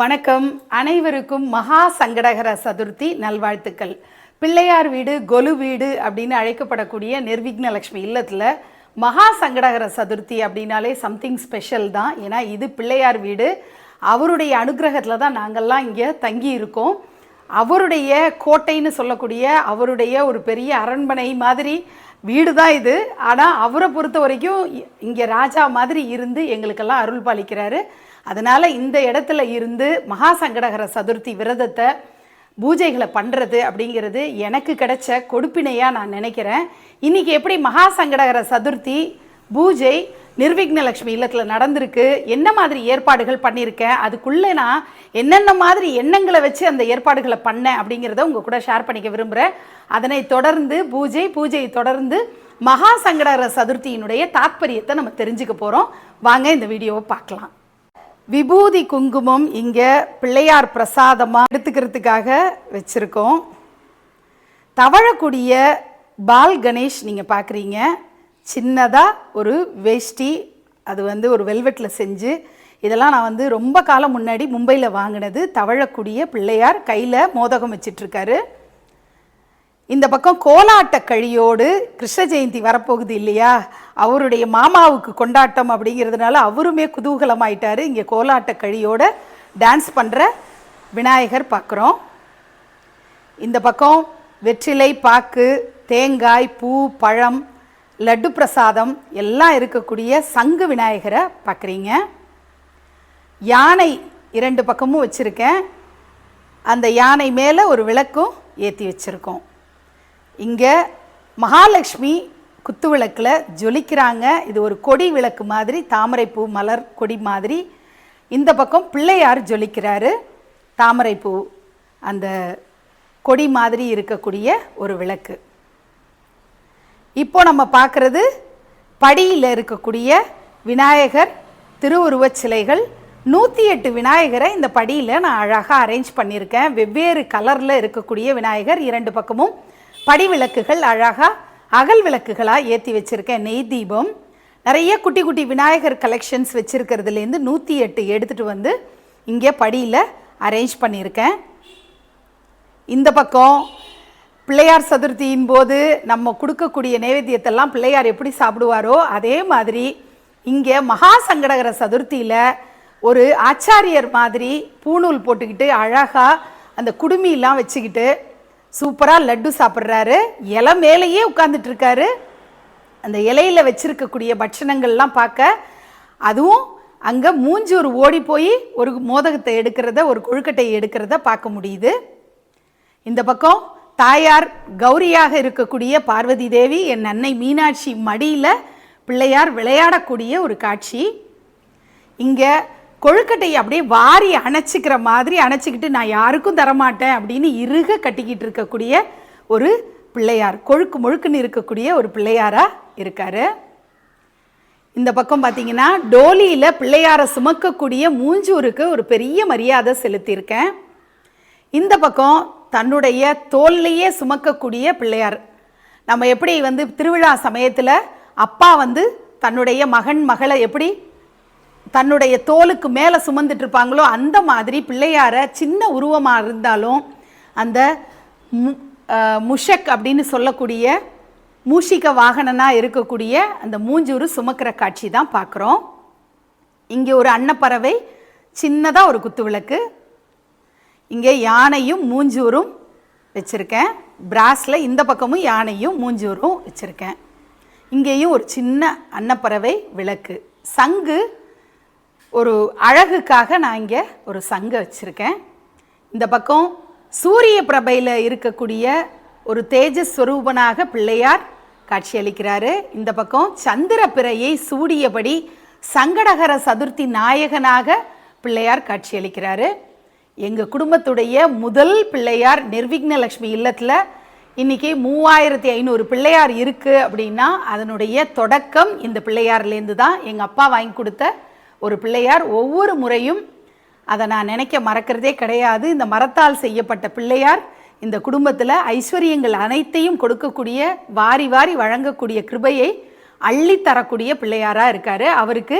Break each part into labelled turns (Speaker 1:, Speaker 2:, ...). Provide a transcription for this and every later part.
Speaker 1: வணக்கம். அனைவருக்கும் மகா சங்கடகர சதுர்த்தி நல்வாழ்த்துக்கள். பிள்ளையார் வீடு கொலு வீடு அப்படின்னு அழைக்கப்படக்கூடிய நிர்விக்னலக்ஷ்மி இல்லத்தில் மகா சங்கடகர சதுர்த்தி அப்படின்னாலே சம்திங் ஸ்பெஷல் தான். ஏன்னா இது பிள்ளையார் வீடு. அவருடைய அனுகிரகத்தில் தான் நாங்கள்லாம் இங்கே தங்கி இருக்கோம். அவருடைய கோட்டைன்னு சொல்லக்கூடிய அவருடைய ஒரு பெரிய அரண்மனை மாதிரி வீடு தான் இது. ஆனால் அவரை பொறுத்த வரைக்கும் இங்கே ராஜா மாதிரி இருந்து எங்களுக்கெல்லாம் அருள் பாலிக்கிறாரு. அதனால் இந்த இடத்துல இருந்து மகா சங்கடகர சதுர்த்தி விரதத்தை பூஜைகளை பண்ணுறது அப்படிங்கிறது எனக்கு கிடைச்ச கொடுப்பினையாக நான் நினைக்கிறேன். இன்றைக்கி எப்படி மகா சங்கடகர சதுர்த்தி பூஜை நிர்விக்னலக்ஷ்மி இல்லத்தில் நடந்திருக்கு. என்ன மாதிரி ஏற்பாடுகள் பண்ணியிருக்கேன் அதுக்குள்ளே நான் என்னென்ன மாதிரி எண்ணங்களை வச்சு அந்த ஏற்பாடுகளை பண்ணேன் அப்படிங்கிறத உங்கள் கூட ஷேர் பண்ணிக்க விரும்புகிறேன் அதனை தொடர்ந்து பூஜை பூஜையை தொடர்ந்து மகா சங்கடர சதுர்த்தியினுடைய தாத்பரியத்தை நம்ம தெரிஞ்சுக்க போகிறோம் வாங்க இந்த வீடியோவை பார்க்கலாம். விபூதி குங்குமம் இங்கே பிள்ளையார் பிரசாதமாக எடுத்துக்கிறதுக்காக வச்சுருக்கோம். தவழக்கூடிய பால் கணேஷ் நீங்கள் பார்க்குறீங்க சின்னதாக ஒரு வேஷ்டி அது வந்து ஒரு வெல்வெட்டில் செஞ்சு இதெல்லாம் நான் வந்து ரொம்ப காலம் முன்னாடி மும்பையில் வாங்கினது தவழக்கூடிய பிள்ளையார் கையில் மோதகம் வச்சிட்ருக்காரு. இந்த பக்கம் கோலாட்ட கழியோடு கிருஷ்ண ஜெயந்தி வரப்போகுது இல்லையா? அவருடைய மாமாவுக்கு கொண்டாட்டம் அப்படிங்கிறதுனால அவருமே குதூகலமாயிட்டார். இங்கே கோலாட்ட கழியோட டான்ஸ் பண்ணுற விநாயகர் பார்க்குறோம் இந்த பக்கம் வெற்றிலை பாக்கு தேங்காய் பூ பழம் லட்டு பிரசாதம் எல்லாம் இருக்கக்கூடிய சங்கு விநாயகரை பார்க்குறீங்க யானை இரண்டு பக்கமும் வச்சுருக்கேன். அந்த யானை மேலே ஒரு விளக்கும் ஏற்றி வச்சுருக்கோம். இங்கே மகாலட்சுமி குத்து விளக்கில் ஜொலிக்கிறாங்க. இது ஒரு கொடி விளக்கு மாதிரி தாமரைப்பூ மலர் கொடி மாதிரி. இந்த பக்கம் பிள்ளையார் ஜொலிக்கிறாரு. தாமரைப்பூ அந்த கொடி மாதிரி இருக்கக்கூடிய ஒரு விளக்கு. இப்போ நம்ம பார்க்குறது படியில் இருக்கக்கூடிய விநாயகர் திருவுருவச் சிலைகள். நூற்றி எட்டு விநாயகரை இந்த படியில் நான் அழகாக அரேஞ்ச் பண்ணியிருக்கேன். வெவ்வேறு கலரில் இருக்கக்கூடிய விநாயகர் இரண்டு பக்கமும் படி விளக்குகள் அழகாக அகல் விளக்குகளாக ஏற்றி வச்சுருக்கேன். நெய் தீபம். நிறைய குட்டி குட்டி விநாயகர் கலெக்ஷன்ஸ் வச்சுருக்கிறதுலேருந்து நூற்றி எட்டு எடுத்துகிட்டு வந்து இங்கே படியில் அரேஞ்ச் பண்ணியிருக்கேன். இந்த பக்கம் பிள்ளையார் சதுர்த்தியின் போது நம்ம கொடுக்கக்கூடிய நைவேத்தியத்தெல்லாம் பிள்ளையார் எப்படி சாப்பிடுவாரோ அதே மாதிரி இங்கே மகா சங்கடகர சதுர்த்தியில் ஒரு ஆச்சாரியர் மாதிரி பூணூல் போட்டுக்கிட்டு அழகாக அந்த குடுமியெல்லாம் வச்சுக்கிட்டு சூப்பராக லட்டு சாப்பிட்றாரு. இலை மேலேயே உட்காந்துட்ருக்காரு அந்த இலையில் வச்சுருக்கக்கூடிய பட்சணங்கள்லாம் பார்க்க அதுவும் அங்கே மூஞ்சூர் ஓடி போய் ஒரு மோதகத்தை எடுக்கிறத ஒரு கொழுக்கட்டையை எடுக்கிறத பார்க்க முடியுது. இந்த பக்கம் தாயார் கௌரியாக இருக்கக்கூடிய பார்வதி தேவி என் அன்னை மீனாட்சி மடியில் பிள்ளையார் விளையாடக்கூடிய ஒரு காட்சி. இங்கே கொழுக்கட்டையை அப்படியே வாரி அணைச்சிக்கிற மாதிரி அணைச்சிக்கிட்டு நான் யாருக்கும் தரமாட்டேன் அப்படின்னு இறுக கட்டிக்கிட்டு இருக்கக்கூடிய ஒரு பிள்ளையார் கொழுக்கு முழுக்குன்னு இருக்கக்கூடிய ஒரு பிள்ளையாராக இருக்காரு. இந்த பக்கம் பார்த்தீங்கன்னா டோலியில் பிள்ளையாரை சுமக்கக்கூடிய மூஞ்சூருக்கு ஒரு பெரிய மரியாதை செலுத்தியிருக்கேன். இந்த பக்கம் தன்னுடைய தோல்லையே சுமக்கக்கூடிய பிள்ளையார். நம்ம எப்படி வந்து திருவிழா சமயத்தில் அப்பா வந்து தன்னுடைய மகன் மகளை எப்படி தன்னுடைய தோலுக்கு மேலே சுமந்துட்டு இருப்பாங்களோ அந்த மாதிரி பிள்ளையாரை சின்ன உருவமாக இருந்தாலும் அந்த மு- முஷக் அப்படின்னு சொல்லக்கூடிய மூஷிக வாகனனாக இருக்கக்கூடிய அந்த மூஞ்சூறு சுமக்கிற காட்சி தான் பார்க்குறோம் இங்கே ஒரு அன்னப்பறவை சின்னதாக ஒரு குத்து விளக்கு இங்கே யானையும் மூஞ்சூரும் வச்சுருக்கேன். பிராஸில் இந்த பக்கமும் யானையும் மூஞ்சூரும் வச்சுருக்கேன். இங்கேயும் ஒரு சின்ன அன்னப்பறவை விளக்கு. சங்கு ஒரு அழகுக்காக நான் இங்கே ஒரு சங்கு வச்சுருக்கேன். இந்த பக்கம் சூரிய பிரபையில் இருக்கக்கூடிய ஒரு தேஜஸ் ஸ்வரூபனாக பிள்ளையார் காட்சியளிக்கிறாரு. இந்த பக்கம் சந்திர பிறையை சூடியபடி சங்கடகர சதுர்த்தி நாயகனாக பிள்ளையார் காட்சியளிக்கிறாரு. எங்கள் குடும்பத்துடைய முதல் பிள்ளையார் நிர்விக்னலக்ஷ்மி இல்லத்தில் இன்னைக்கு மூவாயிரத்தி ஐநூறு பிள்ளையார் இருக்குது அப்படின்னா அதனுடைய தொடக்கம் இந்த பிள்ளையார்லேருந்து தான் எங்கள் அப்பா வாங்கி கொடுத்த ஒரு பிள்ளையார். ஒவ்வொரு முறையும் அதை நான் நினைக்க மறக்கிறதே கிடையாது. இந்த மரத்தால் செய்யப்பட்ட பிள்ளையார் இந்த குடும்பத்தில் ஐஸ்வர்யங்கள் அனைத்தையும் கொடுக்கக்கூடிய வாரி வாரி வழங்கக்கூடிய கிருபையை அள்ளி தரக்கூடிய பிள்ளையாராக இருக்கார். அவருக்கு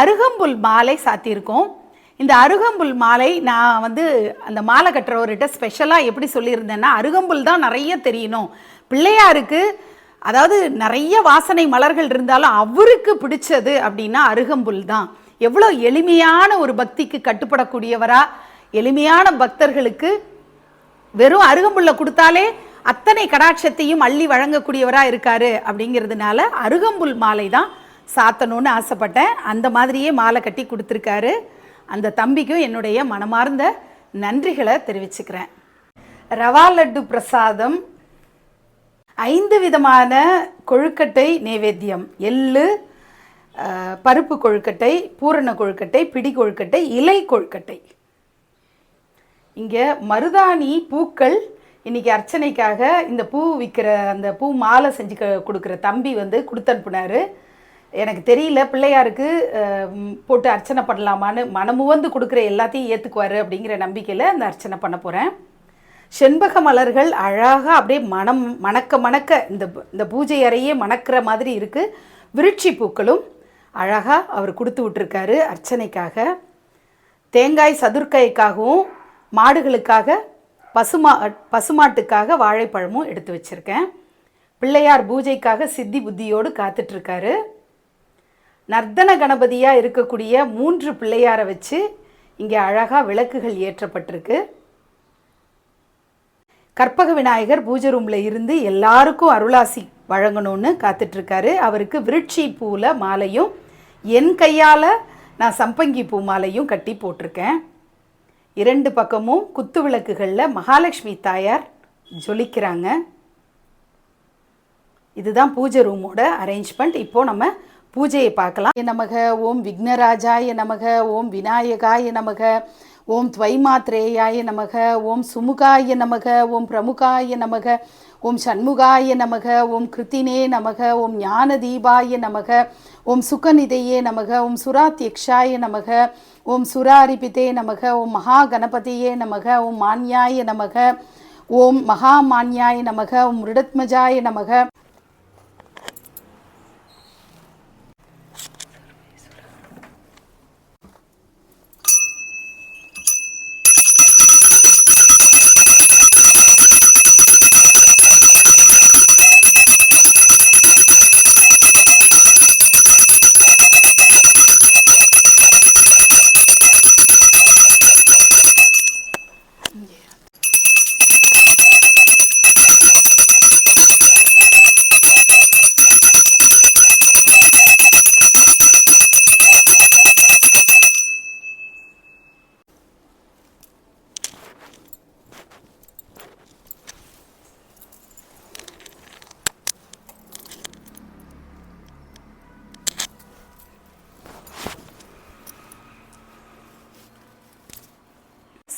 Speaker 1: அருகம்புல் மாலை சாத்தியிருக்கோம். இந்த அருகம்புல் மாலை நான் வந்து அந்த மாலை கட்டுறவர்கிட்ட ஸ்பெஷலாக எப்படி சொல்லியிருந்தேன்னா அருகம்புல் தான் நிறைய தெரியணும். பிள்ளையாருக்கு அதாவது நிறைய வாசனை மலர்கள் இருந்தாலும் அவருக்கு பிடிச்சது அப்படின்னா அருகம்புல் தான். எவ்வளோ எளிமையான ஒரு பக்திக்கு கட்டுப்படக்கூடியவரா எளிமையான பக்தர்களுக்கு வெறும் அருகம்புல்ல கொடுத்தாலே அத்தனை கடாட்சத்தையும் அள்ளி வழங்கக்கூடியவராக இருக்காரு அப்படிங்கிறதுனால அருகம்புல் மாலை தான் சாத்தணும்னு ஆசைப்பட்டேன். அந்த மாதிரியே மாலை கட்டி கொடுத்துருக்காரு. அந்த தம்பிக்கும் என்னுடைய மனமார்ந்த நன்றிகளை தெரிவிச்சுக்கிறேன். ரவா லட்டு பிரசாதம் ஐந்து விதமான கொழுக்கட்டை நைவேத்தியம். எள்ளு பருப்பு கொழுக்கட்டை பூரண கொழுக்கட்டை பிடி கொழுக்கட்டை இலை கொழுக்கட்டை. இங்கே மருதாணி பூக்கள் இன்னைக்கு அர்ச்சனைக்காக இந்த பூ விற்கிற அந்த பூ மாலை செஞ்சு க- கொடுக்குற தம்பி வந்து கொடுத்தனுப்புனார். எனக்கு தெரியல பிள்ளையாருக்கு போட்டு அர்ச்சனை பண்ணலாமான்னு மனமுவந்து கொடுக்குற எல்லாத்தையும் ஏற்றுக்குவாரு அப்படிங்கிற நம்பிக்கையில் அந்த அர்ச்சனை பண்ண போகிறேன் செண்பக மலர்கள் அழகாக அப்படியே மனம் மணக்க மணக்க இந்த இந்த பூஜை அறையே மணக்கிற மாதிரி இருக்குது விருட்சி பூக்களும் அழகாக அவர் கொடுத்து விட்டுருக்காரு அர்ச்சனைக்காக. தேங்காய் சதுர்க்கைக்காகவும் மாடுகளுக்காக பசுமா பசுமாட்டுக்காக வாழைப்பழமும் எடுத்து வச்சுருக்கேன். பிள்ளையார் பூஜைக்காக சித்தி புத்தியோடு காத்துட்ருக்காரு. நர்த்தன கணபதியாக இருக்கக்கூடிய மூன்று பிள்ளையாரை வச்சு இங்கே அழகாக விளக்குகள் ஏற்றப்பட்டிருக்கு. கற்பக விநாயகர் பூஜை ரூமில் இருந்து எல்லாருக்கும் அருளாசி வழங்கணும்னு காத்துட்ருக்காரு. அவருக்கு விருட்சி பூவில் மாலையும் என் கையால் நான் சம்பங்கி பூ மாலையும் கட்டி போட்டிருக்கேன். இரண்டு பக்கமும் குத்து விளக்குகளில் மகாலட்சுமி தாயார் ஜொலிக்கிறாங்க. இதுதான் பூஜை ரூமோட அரேஞ்ச்மெண்ட். இப்போது நம்ம பூஜையை பார்க்கலாம் நமக ஓம் விக்னராஜாய நமக ஓம் விநாயகாய நமக ஓம் துவைமாத்ரேயாய நமக ஓம் சுமுகாய நமக ஓம் பிரமுகாய நமக ஓம் சண்முகாய நமக ஓம் கிருத்தினே நமக ஓம் ஞான தீபாய நமக ஓம் சுகநிதையே நமக ஓம் சுராத்யக்ஷாய நமக ஓம் சுராரிபிதே நமக ஓம் மகா கணபதியே நமக ஓம் மான்யாய நமக ஓம் மகாமான்யாய நமக ஓம் மிருடத்மஜாய நமக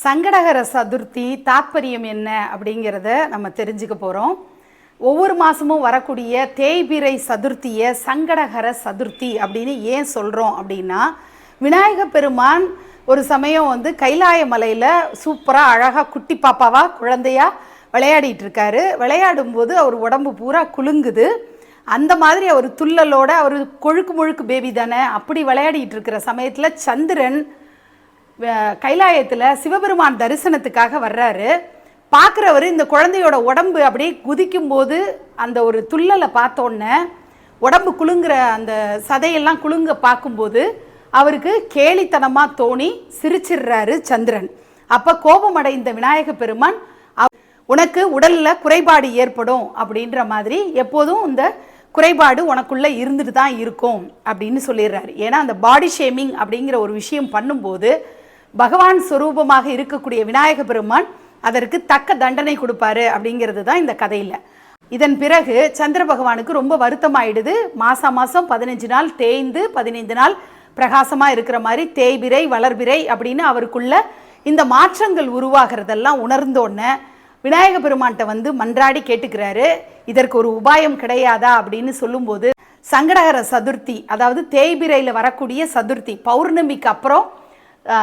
Speaker 1: சங்கடகர சதுர்த்தி தாத்பரியம் என்ன அப்படிங்கிறத நம்ம தெரிஞ்சுக்க போகிறோம் ஒவ்வொரு மாதமும் வரக்கூடிய தேய்பிரை சதுர்த்தியை சங்கடகர சதுர்த்தி அப்படின்னு ஏன் சொல்கிறோம் அப்படின்னா விநாயக பெருமான் ஒரு சமயம் வந்து கைலாய மலையில் சூப்பராக அழகாக குட்டி பாப்பாவா குழந்தையாக விளையாடிட்டு இருக்காரு. விளையாடும்போது அவர் உடம்பு பூரா குலுங்குது. அந்த மாதிரி அவர் துள்ளலோட அவர் கொழுக்கு முழுக்கு பேபி தானே அப்படி விளையாடிட்டு இருக்கிற சமயத்தில் சந்திரன் கைலாயத்தில் சிவபெருமான் தரிசனத்துக்காக வர்றாரு. பார்க்குறவர் இந்த குழந்தையோட உடம்பு அப்படியே குதிக்கும்போது அந்த ஒரு துள்ளலை பார்த்தோன்னே உடம்பு குலுங்குற அந்த சதையெல்லாம் குலுங்க பார்க்கும்போது அவருக்கு கேலித்தனமாக தோணி சிரிச்சிடுறாரு சந்திரன். அப்போ கோபமடைந்த விநாயக பெருமான் உனக்கு உடலில் குறைபாடு ஏற்படும் அப்படின்ற மாதிரி எப்போதும் இந்த குறைபாடு உனக்குள்ளே இருந்துட்டு தான் இருக்கும் அப்படின்னு சொல்லிடுறாரு. ஏன்னா அந்த பாடி ஷேமிங் அப்படிங்கிற ஒரு விஷயம் பண்ணும்போது பகவான் ஸ்வரூபமாக இருக்கக்கூடிய விநாயக பெருமான் அதற்கு தக்க தண்டனை கொடுப்பாரு அப்படிங்கிறது தான் இந்த கதையில். இதன் பிறகு சந்திர பகவானுக்கு ரொம்ப வருத்தமாயிடுது. மாதம் மாதம் பதினஞ்சு நாள் தேய்ந்து பதினைந்து நாள் பிரகாசமாக இருக்கிற மாதிரி தேய்பிரை வளர்பிரை அப்படின்னு அவருக்குள்ள இந்த மாற்றங்கள் உருவாகிறதெல்லாம் உணர்ந்தோடனே விநாயக பெருமான்கிட்ட வந்து மன்றாடி கேட்டுக்கிறாரு. இதற்கு ஒரு உபாயம் கிடையாதா அப்படின்னு சொல்லும்போது சங்கடகர சதுர்த்தி அதாவது தேய்பிரையில் வரக்கூடிய சதுர்த்தி பௌர்ணமிக்கு அப்புறம்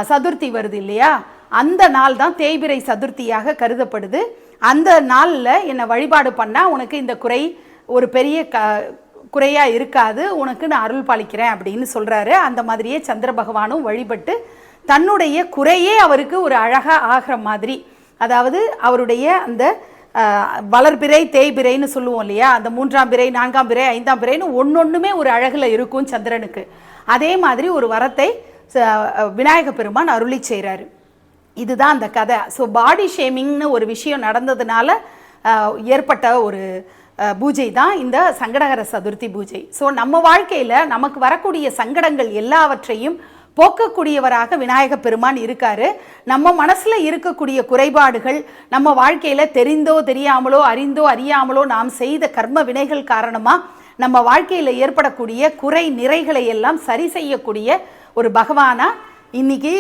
Speaker 1: சதுர்த்தி வருது இல்லையா? அந்த நாள் தான் தேய்பிரை சதுர்த்தியாக கருதப்படுது. அந்த நாளில் என்னை வழிபாடு பண்ணால் உனக்கு இந்த குறை ஒரு பெரிய க குறையாக இருக்காது. உனக்கு நான் அருள் பாலிக்கிறேன் அப்படின்னு சொல்கிறாரு அந்த மாதிரியே சந்திர பகவானும் வழிபட்டு தன்னுடைய குறையே அவருக்கு ஒரு அழகாக ஆகிற மாதிரி. அதாவது அவருடைய அந்த அஹ், வளர்பிறை தேய்பிறைன்னு சொல்லுவோம் இல்லையா? அந்த மூன்றாம் பிறை நான்காம் பிறை ஐந்தாம் பிறைன்னு ஒன்னொன்றுமே ஒரு அழகில் இருக்கும் சந்திரனுக்கு. அதே மாதிரி ஒரு வரத்தை விநாயக பெருமான் அருளி செய்கிறாரு இதுதான் அந்த கதை. ஸோ பாடி ஷேமிங்னு ஒரு விஷயம் நடந்ததுனால ஏற்பட்ட ஒரு பூஜை தான் இந்த சங்கடகர சதுர்த்தி பூஜை. ஸோ நம்ம வாழ்க்கையில் நமக்கு வரக்கூடிய சங்கடங்கள் எல்லாவற்றையும் போக்கக்கூடியவராக விநாயக பெருமான் இருக்காரு. நம்ம மனசில் இருக்கக்கூடிய குறைபாடுகள் நம்ம வாழ்க்கையில் தெரிந்தோ தெரியாமலோ அறிந்தோ அறியாமலோ நாம் செய்த கர்ம வினைகள் காரணமாக நம்ம வாழ்க்கையில் ஏற்படக்கூடிய குறை நிறைகளை எல்லாம் சரி செய்யக்கூடிய ஒரு பகவானாக இன்னைக்கு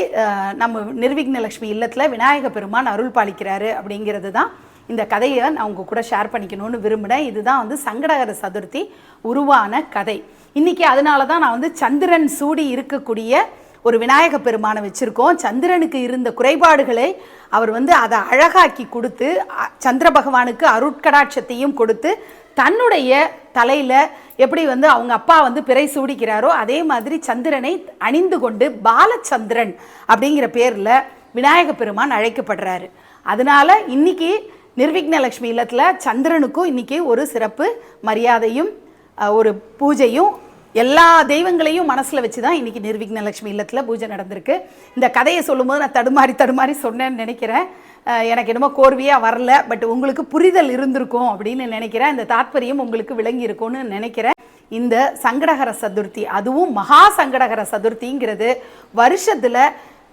Speaker 1: நம்ம நிர்விக்னலக்ஷ்மி இல்லத்தில் விநாயக பெருமான் அருள் பாலிக்கிறாரு அப்படிங்கிறது தான் இந்த கதையை நான் உங்கள் கூட ஷேர் பண்ணிக்கணும்னு விரும்பினேன் இதுதான் வந்து சங்கடகர சதுர்த்தி உருவான கதை. இன்றைக்கி அதனால தான் நான் வந்து சந்திரன் சூடி இருக்கக்கூடிய ஒரு விநாயக பெருமானை வச்சுருக்கோம். சந்திரனுக்கு இருந்த குறைபாடுகளை அவர் வந்து அதை அழகாக்கி கொடுத்து சந்திர பகவானுக்கு அருட்கடாட்சத்தையும் கொடுத்து தன்னுடைய தலையில் எப்படி வந்து அவங்க அப்பா வந்து பிறை சூடிக்கிறாரோ அதே மாதிரி சந்திரனை அணிந்து கொண்டு பாலச்சந்திரன் அப்படிங்கிற பேரில் விநாயக பெருமான் அழைக்கப்படுறாரு. அதனால இன்னைக்கு நிர்விக்னலக்ஷ்மி இல்லத்தில் சந்திரனுக்கும் இன்னைக்கு ஒரு சிறப்பு மரியாதையும் ஒரு பூஜையும் எல்லா தெய்வங்களையும் மனசில் வச்சு தான் இன்னைக்கு நிர்விக்னலக்ஷ்மி இல்லத்தில் பூஜை நடந்திருக்கு. இந்த கதையை சொல்லும்போது நான் தடுமாறி தடுமாறி சொன்னேன்னு நினைக்கிறேன். எனக்கு என்னமோ கோர்வையாக வரல பட் உங்களுக்கு புரிதல் இருந்திருக்கும் அப்படின்னு நினைக்கிறேன். இந்த தாற்பயம் உங்களுக்கு விளங்கி இருக்கும்னு நினைக்கிறேன். இந்த சங்கடகர சதுர்த்தி அதுவும் மகா சங்கடகர சதுர்த்திங்கிறது வருஷத்தில்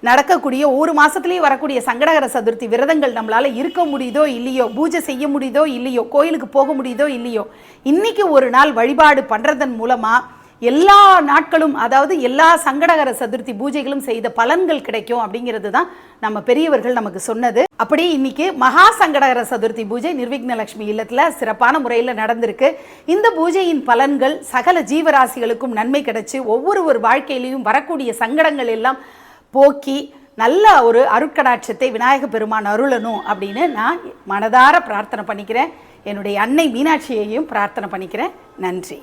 Speaker 1: நடக்கக்கூடிய ஒரு மாசத்துலயே வரக்கூடிய சங்கடகர சதுர்த்தி விரதங்கள் நம்மளால் இருக்க முடியுதோ இல்லையோ பூஜை செய்ய முடியுதோ இல்லையோ கோயிலுக்கு போக முடியுதோ இல்லையோ இன்றைக்கி ஒரு நாள் வழிபாடு பண்ணுறதன் மூலமாக எல்லா நாட்களும் அதாவது எல்லா சங்கடகர சதுர்த்தி பூஜைகளும் செய்த பலன்கள் கிடைக்கும் அப்படிங்கிறது தான் நம்ம பெரியவர்கள் நமக்கு சொன்னது. அப்படி இன்னைக்கு மகா சங்கடகர சதுர்த்தி பூஜை நிர்விக்னலட்சுமி இல்லத்தில் சிறப்பான முறையில் நடந்திருக்கு. இந்த பூஜையின் பலன்கள் சகல ஜீவராசிகளுக்கும் நன்மை கிடைச்சி ஒவ்வொரு ஒரு வாழ்க்கையிலையும் வரக்கூடிய சங்கடங்கள் எல்லாம் போக்கி நல்ல ஒரு அருட்கடாட்சத்தை விநாயக பெருமான் அருளணும் அப்படின்னு நான் மனதார பிரார்த்தனை பண்ணிக்கிறேன். என்னுடைய அன்னை மீனாட்சியையும் பிரார்த்தனை பண்ணிக்கிறேன். நன்றி.